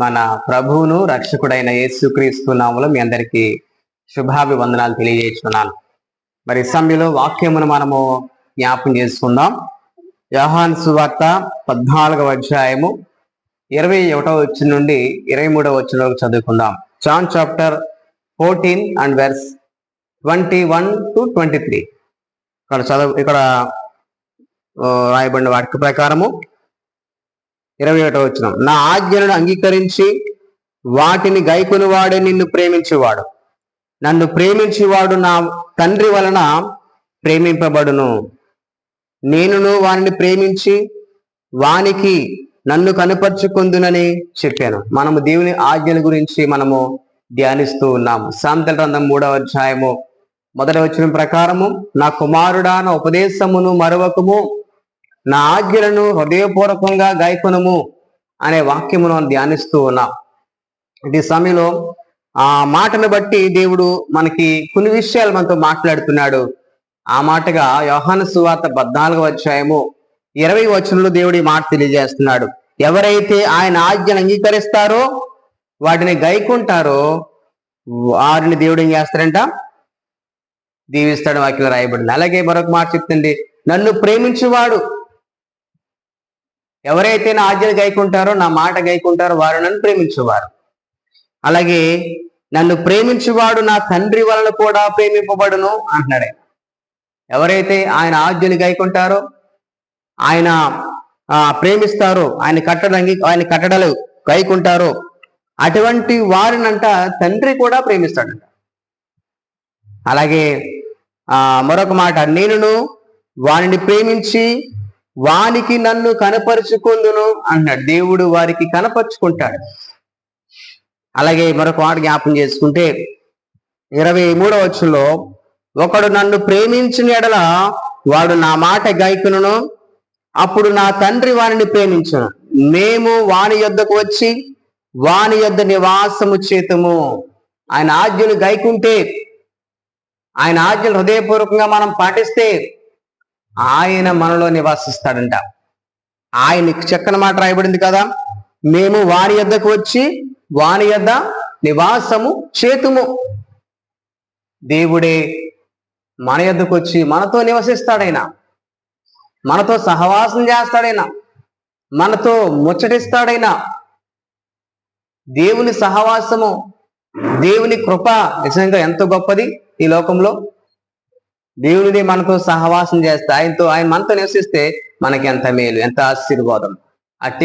మన ప్రభువును రక్షకుడైన యేసుక్రీస్తు నామములో మీ అందరికీ శుభాభివందనాలు తెలియజేస్తున్నాను. మరి ఈ సమయంలో వాక్యమును మనము జ్ఞాపం చేసుకుందాం. యోహాన్ సువార్త పద్నాలుగవ అధ్యాయము ఇరవై ఒకటో వచ్చిన నుండి ఇరవై మూడవ వచ్చిన వరకు చదువుకుందాం. John chapter fourteen and verse twenty one to twenty three. ఇక్కడ చదువు ఇక్కడ రాయబడిన వాటి ప్రకారము ఇరవై ఒకటో వచ్చిన నా ఆజ్ఞలను అంగీకరించి వాటిని గైకుని వాడే నిన్ను ప్రేమించేవాడు. నన్ను ప్రేమించేవాడు నా తండ్రి వలన ప్రేమింపబడును. నేనును వానిని ప్రేమించి వానికి నన్ను కనపరుచుకుందునని చెప్పాను. మనము దేవుని ఆజ్ఞల గురించి మనము ధ్యానిస్తూ ఉన్నాము సాంతల గ్రంథం మూడవ అధ్యాయము. మొదటి వచ్చిన ప్రకారము నా కుమారుడా నా ఉపదేశమును మరొకము నా ఆజ్ఞలను హృదయపూర్వకంగా గాయకునము అనే వాక్యమును ధ్యానిస్తూ ఉన్నాం. ఇది సమయంలో ఆ మాటను బట్టి దేవుడు మనకి కొన్ని విషయాలు మనతో మాట్లాడుతున్నాడు. ఆ మాటగా యోహాను సువార్త పద్నాలుగు అధ్యాయము ఇరవై వచనంలో దేవుడు ఈ మాట తెలియజేస్తున్నాడు. ఎవరైతే ఆయన ఆజ్ఞను అంగీకరిస్తారో వాటిని గైకుంటారో వారిని దేవుడు ఏం చేస్తారంట దీవిస్తాడు వాక్యం రాయబడింది. అలాగే మరొక మాట చెప్తుంది. నన్ను ప్రేమించేవాడు ఎవరైతే నా ఆజ్ఞలు గైకుంటారో నా మాట గైకుంటారో వారు నన్ను ప్రేమించేవారు. అలాగే నన్ను ప్రేమించువాడు నా తండ్రి వలన కూడా ప్రేమింపబడును అంటున్నాడు. ఎవరైతే ఆయన ఆజ్ఞలు గైకుంటారో ఆయన ఆ, ప్రేమిస్తారో ఆయన కట్టడంగి ఆయన కట్టడలు గైకుంటారో అటువంటి వారినంట తండ్రి కూడా ప్రేమిస్తాడంట. అలాగే ఆ మరొక మాట నేనును వారిని ప్రేమించి వానికి నన్ను కనపరుచుకుందును అంటున్నాడు దేవుడు వారికి కనపరుచుకుంటాడు. అలాగే మరొక మాట జ్ఞాపం చేసుకుంటే ఇరవై మూడవ వచ్చులో ఒకడు నన్ను ప్రేమించిన ఎడల వాడు నా మాట గైకును అప్పుడు నా తండ్రి వారిని ప్రేమించను. మేము వాని యొద్దకు వచ్చి వాని యొద్ద నివాసము చేతము. ఆయన ఆజ్ఞలు గైకుంటే ఆయన ఆజ్ఞలు హృదయపూర్వకంగా మనం పాటిస్తే ఆయన మనలో నివాసిస్తాడంట. ఆయన చక్కని మాట రాయబడింది కదా? మేము వాని యొద్దకు వచ్చి వాని యొద్ద నివాసము చేతుము. దేవుడే మన యొద్దకు వచ్చి మనతో నివసిస్తాడైనా మనతో సహవాసం చేస్తాడైనా మనతో ముచ్చటిస్తాడైనా దేవుని సహవాసము దేవుని కృప నిజంగా ఎంతో గొప్పది ఈ లోకంలో. దేవునిది మనతో సహవాసం చేస్తే ఆయనతో ఆయన మనతో నివసిస్తే మనకి ఎంత మేలు ఎంత ఆశీర్వాదం. అట్టి